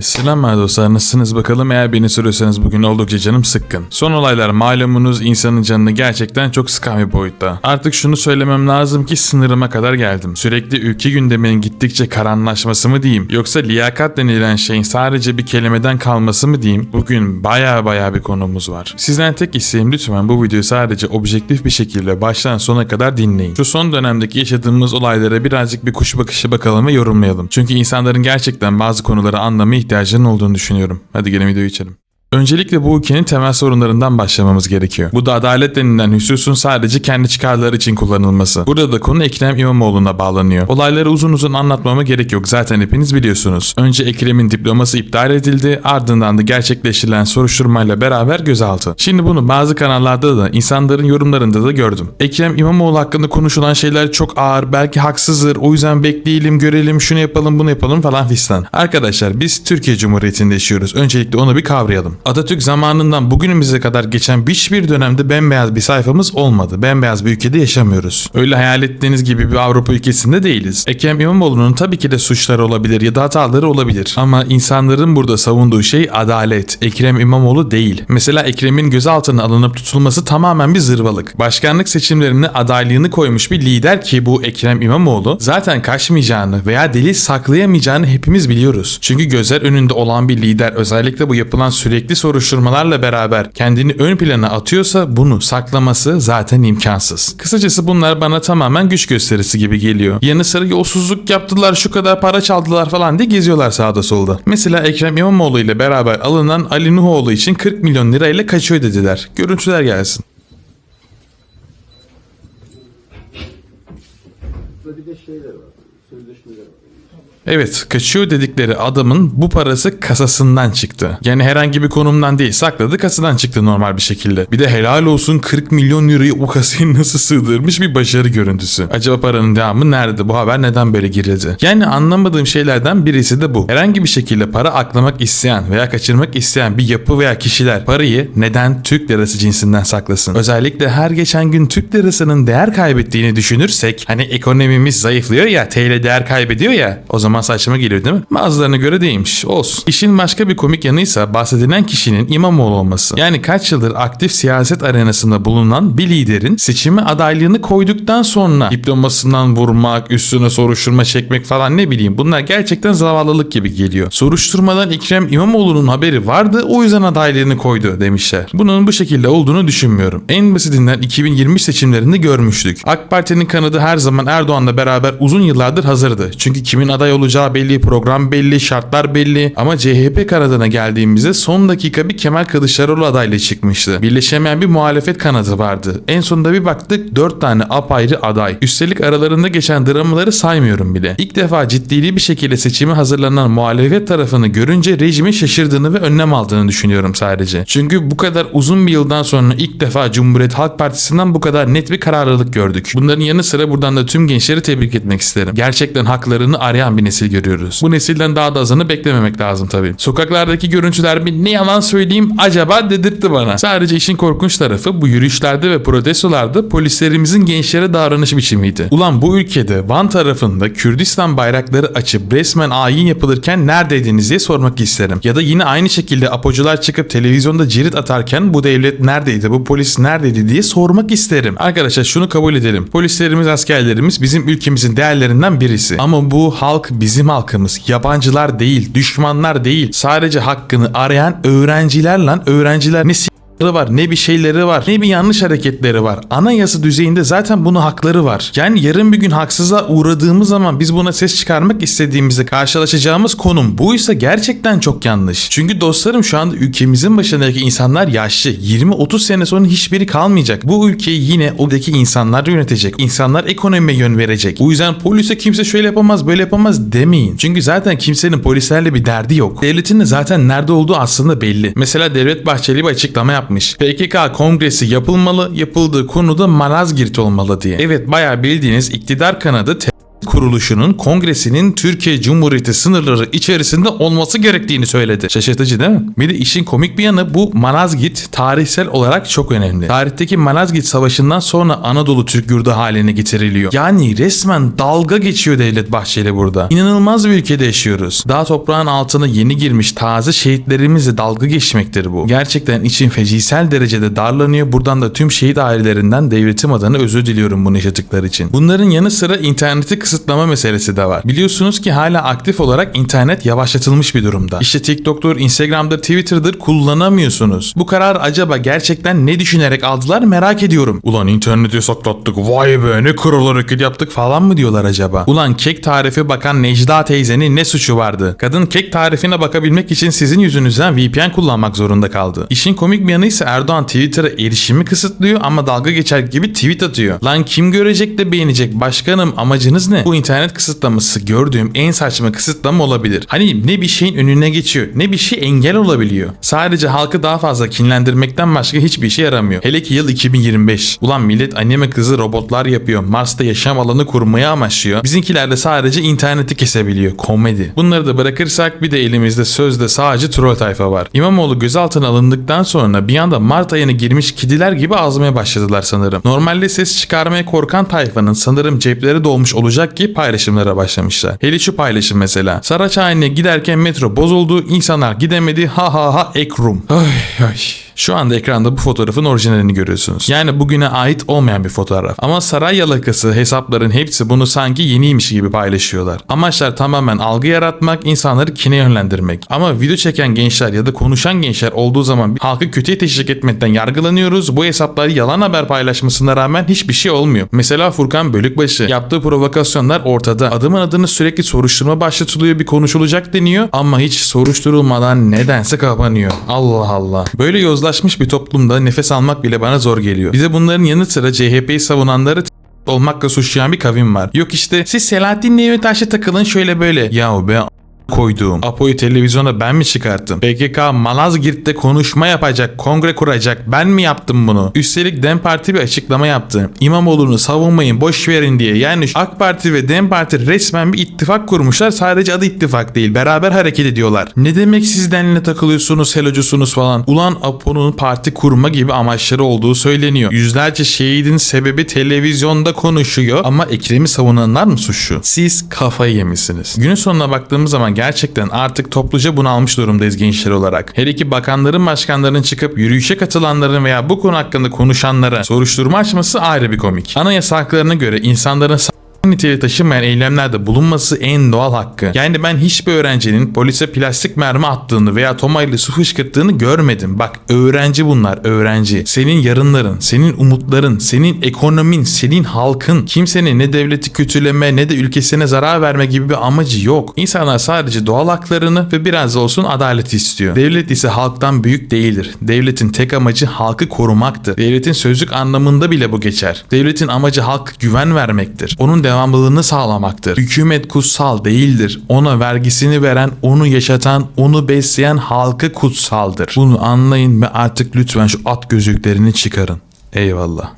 Selam dostlar nasılsınız bakalım eğer beni soruyorsanız bugün oldukça canım sıkkın. Son olaylar malumunuz insanın canını gerçekten çok sıkan bir boyutta. Artık şunu söylemem lazım ki sınırıma kadar geldim. Sürekli ülke gündeminin gittikçe karanlaşması mı diyeyim yoksa liyakat denilen şeyin sadece bir kelimeden kalması mı diyeyim bugün baya baya bir konumuz var. Sizden tek isteğim lütfen bu videoyu sadece objektif bir şekilde baştan sona kadar dinleyin. Şu son dönemdeki yaşadığımız olaylara birazcık bir kuş bakışı bakalım ve yorumlayalım. Çünkü insanların gerçekten bazı konuları anlamaya ihtiyacının olduğunu düşünüyorum. Hadi gelin videoyu içelim. Öncelikle bu ülkenin temel sorunlarından başlamamız gerekiyor. Bu da adalet denilen hususun sadece kendi çıkarları için kullanılması. Burada da konu Ekrem İmamoğlu'na bağlanıyor. Olayları uzun uzun anlatmama gerek yok zaten hepiniz biliyorsunuz. Önce Ekrem'in diploması iptal edildi ardından da gerçekleştirilen soruşturmayla beraber gözaltı. Şimdi bunu bazı kanallarda da insanların yorumlarında da gördüm. Ekrem İmamoğlu hakkında konuşulan şeyler çok ağır belki haksızdır o yüzden bekleyelim görelim şunu yapalım bunu yapalım falan fistan. Arkadaşlar biz Türkiye Cumhuriyeti'nde yaşıyoruz. Öncelikle onu bir kavrayalım. Atatürk zamanından bugünümüze kadar geçen hiçbir dönemde bembeyaz bir sayfamız olmadı. Bembeyaz bir ülkede yaşamıyoruz. Öyle hayal ettiğiniz gibi bir Avrupa ülkesinde değiliz. Ekrem İmamoğlu'nun tabii ki de suçları olabilir ya da hataları olabilir. Ama insanların burada savunduğu şey adalet. Ekrem İmamoğlu değil. Mesela Ekrem'in gözaltına alınıp tutulması tamamen bir zırvalık. Başkanlık seçimlerine adaylığını koymuş bir lider ki bu Ekrem İmamoğlu zaten kaçmayacağını veya delil saklayamayacağını hepimiz biliyoruz. Çünkü gözler önünde olan bir lider özellikle bu yapılan sürekli soruşturmalarla beraber kendini ön plana atıyorsa bunu saklaması zaten imkansız. Kısacası bunlar bana tamamen güç gösterisi gibi geliyor. Yanı sıra yolsuzluk yaptılar şu kadar para çaldılar falan diye geziyorlar sağda solda. Mesela Ekrem İmamoğlu ile beraber alınan Ali Nuhoğlu için 40 milyon lirayla kaçıyor dediler. Görüntüler gelsin. Bir de şeyler var. Sözleşmeler var. Evet kaçıyor dedikleri adamın bu parası kasasından çıktı. Yani herhangi bir konumdan değil sakladı kasadan çıktı normal bir şekilde. Bir de helal olsun 40 milyon lirayı o kasaya nasıl sığdırmış bir başarı görüntüsü. Acaba paranın devamı nerede? Bu haber neden böyle girildi? Yani anlamadığım şeylerden birisi de bu. Herhangi bir şekilde para aklamak isteyen veya kaçırmak isteyen bir yapı veya kişiler parayı neden Türk lirası cinsinden saklasın? Özellikle her geçen gün Türk lirasının değer kaybettiğini düşünürsek hani ekonomimiz zayıflıyor ya TL değer kaybediyor ya o zaman saçma geliyor değil mi? Bazılarına göre değilmiş. Olsun. İşin başka bir komik yanıysa bahsedilen kişinin İmamoğlu olması. Yani kaç yıldır aktif siyaset arenasında bulunan bir liderin seçime adaylığını koyduktan sonra diplomasından vurmak, üstüne soruşturma çekmek falan ne bileyim bunlar gerçekten zavallılık gibi geliyor. Soruşturmadan Ekrem İmamoğlu'nun haberi vardı o yüzden adaylığını koydu demişler. Bunun bu şekilde olduğunu düşünmüyorum. En basitinden 2023 seçimlerinde görmüştük. AK Parti'nin kanadı her zaman Erdoğan'la beraber uzun yıllardır hazırdı. Çünkü kimin aday olacağı belli, program belli, şartlar belli. Ama CHP kanadına geldiğimizde son dakika bir Kemal Kılıçdaroğlu adayla çıkmıştı. Birleşemeyen bir muhalefet kanadı vardı. En sonunda bir baktık 4 tane apayrı aday. Üstelik aralarında geçen dramaları saymıyorum bile. İlk defa ciddili bir şekilde seçime hazırlanan muhalefet tarafını görünce rejimin şaşırdığını ve önlem aldığını düşünüyorum sadece. Çünkü bu kadar uzun bir yıldan sonra ilk defa Cumhuriyet Halk Partisi'nden bu kadar net bir kararlılık gördük. Bunların yanı sıra buradan da tüm gençleri tebrik etmek isterim. Gerçekten haklarını arayan bir nesil görüyoruz. Bu nesilden daha da azını beklememek lazım tabii. Sokaklardaki görüntüler bir ne yalan söyleyeyim acaba dedirtti bana. Sadece işin korkunç tarafı bu yürüyüşlerde ve protestolarda polislerimizin gençlere davranış biçimiydi. Ulan bu ülkede Van tarafında Kürdistan bayrakları açıp resmen ayin yapılırken neredeydiniz diye sormak isterim. Ya da yine aynı şekilde apocular çıkıp televizyonda cirit atarken bu devlet neredeydi, bu polis neredeydi diye sormak isterim. Arkadaşlar şunu kabul edelim. Polislerimiz, askerlerimiz bizim ülkemizin değerlerinden birisi. Ama bu halk bizim halkımız. Yabancılar değil, düşmanlar değil. Sadece hakkını arayan öğrenciler lan. Öğrenciler ne var ne bir şeyleri var ne bir yanlış hareketleri var. Anayasa düzeyinde zaten bunu hakları var. Yani yarın bir gün haksızlığa uğradığımız zaman biz buna ses çıkarmak istediğimizde karşılaşacağımız konum buysa gerçekten çok yanlış. Çünkü dostlarım şu anda ülkemizin başındaki insanlar yaşlı. 20-30 sene sonra hiçbiri kalmayacak. Bu ülkeyi yine oradaki insanlar yönetecek. İnsanlar ekonomiye yön verecek. O yüzden polise kimse şöyle yapamaz böyle yapamaz demeyin. Çünkü zaten kimsenin polislerle bir derdi yok. Devletin de zaten nerede olduğu aslında belli. Mesela Devlet Bahçeli bir açıklama yapmış. PKK kongresi yapılmalı, yapıldığı konuda Malazgirt olmalı diye. Evet bayağı bildiğiniz iktidar kanadı kuruluşunun kongresinin Türkiye Cumhuriyeti sınırları içerisinde olması gerektiğini söyledi. Şaşırtıcı değil mi? Bir de işin komik bir yanı bu Malazgirt tarihsel olarak çok önemli. Tarihteki Malazgirt Savaşı'ndan sonra Anadolu Türk yurdu haline getiriliyor. Yani resmen dalga geçiyor Devlet Bahçeli burada. İnanılmaz bir ülkede yaşıyoruz. Daha toprağın altına yeni girmiş taze şehitlerimizle dalga geçmektir bu. Gerçekten için fecisel derecede darlanıyor. Buradan da tüm şehit ailelerinden devletim adına özür diliyorum bunu yaşadıkları için. Bunların yanı sıra interneti kısıtlama meselesi de var. Biliyorsunuz ki hala aktif olarak internet yavaşlatılmış bir durumda. İşte TikTok'tur, Instagram'dır, Twitter'dır kullanamıyorsunuz. Bu karar acaba gerçekten ne düşünerek aldılar merak ediyorum. Ulan interneti saklattık vay be ne kral hareket yaptık falan mı diyorlar acaba? Ulan kek tarifi bakan Necda teyzenin ne suçu vardı? Kadın kek tarifine bakabilmek için sizin yüzünüzden VPN kullanmak zorunda kaldı. İşin komik bir yanı ise Erdoğan Twitter'a erişimi kısıtlıyor ama dalga geçer gibi tweet atıyor. Lan kim görecek de beğenecek? Başkanım amacınız ne? Bu internet kısıtlaması gördüğüm en saçma kısıtlama olabilir. Hani ne bir şeyin önüne geçiyor ne bir şey engel olabiliyor. Sadece halkı daha fazla kinlendirmekten başka hiçbir işe yaramıyor. Hele ki yıl 2025. Ulan millet anime kızı robotlar yapıyor. Mars'ta yaşam alanı kurmaya amaçlıyor. Bizimkiler de sadece interneti kesebiliyor. Komedi. Bunları da bırakırsak bir de elimizde sözde sadece troll tayfa var. İmamoğlu gözaltına alındıktan sonra bir anda Mart ayına girmiş kediler gibi azmaya başladılar sanırım. Normalde ses çıkarmaya korkan tayfanın sanırım cepleri dolmuş olacak ki paylaşımlara başlamışlar. Hele şu paylaşım mesela. Saraçhane'ye giderken metro bozuldu, insanlar gidemedi, ha ha ha ekrum. Ay ay. Şu anda ekranda bu fotoğrafın orijinalini görüyorsunuz. Yani bugüne ait olmayan bir fotoğraf. Ama saray yalakası hesapların hepsi bunu sanki yeniymiş gibi paylaşıyorlar. Amaçlar tamamen algı yaratmak, insanları kine yönlendirmek. Ama video çeken gençler ya da konuşan gençler olduğu zaman halkı kötüye teşvik etmekten yargılanıyoruz. Bu hesaplar yalan haber paylaşmasına rağmen hiçbir şey olmuyor. Mesela Furkan Bölükbaşı yaptığı provokasyonlar ortada. Adımın adını sürekli soruşturma başlatılıyor, bir konuşulacak deniyor ama hiç soruşturulmadan nedense kapanıyor. Allah Allah. Böyle yozlaşmış bir toplumda nefes almak bile bana zor geliyor. Bize bunların yanı sıra CHP'yi savunanları olmakla suçlayan bir kavim var. Yok işte siz Selahattin Demirtaş'a takılın şöyle böyle. Yahu be koyduğum. Apo'yu televizyona ben mi çıkarttım? PKK Malazgirt'te konuşma yapacak, kongre kuracak. Ben mi yaptım bunu? Üstelik DEM Parti bir açıklama yaptı. İmamoğlu'nu savunmayın, boş verin diye. Yani AK Parti ve DEM Parti resmen bir ittifak kurmuşlar. Sadece adı ittifak değil. Beraber hareket ediyorlar. Ne demek siz denline takılıyorsunuz, helocusunuz falan. Ulan Apo'nun parti kurma gibi amaçları olduğu söyleniyor. Yüzlerce şehidin sebebi televizyonda konuşuyor ama Ekrem'i savunanlar mı suçlu? Siz kafayı yemişsiniz. Günün sonuna baktığımız zaman gerçekten artık topluca bunalmış durumdayız gençler olarak. Her iki bakanların başkanların çıkıp yürüyüşe katılanların veya bu konu hakkında konuşanlara soruşturma açması ayrı bir komik. Anayasa haklarına göre insanların niteliği taşımayan eylemlerde bulunması en doğal hakkı. Yani ben hiçbir öğrencinin polise plastik mermi attığını veya tomayla su fışkırttığını görmedim. Bak öğrenci bunlar öğrenci. Senin yarınların, senin umutların, senin ekonomin, senin halkın kimsenin ne devleti kötüleme ne de ülkesine zarar verme gibi bir amacı yok. İnsanlar sadece doğal haklarını ve biraz da olsun adaleti istiyor. Devlet ise halktan büyük değildir. Devletin tek amacı halkı korumaktır. Devletin sözlük anlamında bile bu geçer. Devletin amacı halk güven vermektir. Onun devamlılığını sağlamaktır. Hükümet kutsal değildir. Ona vergisini veren, onu yaşatan, onu besleyen halkı kutsaldır. Bunu anlayın ve artık lütfen şu at gözlüklerini çıkarın. Eyvallah.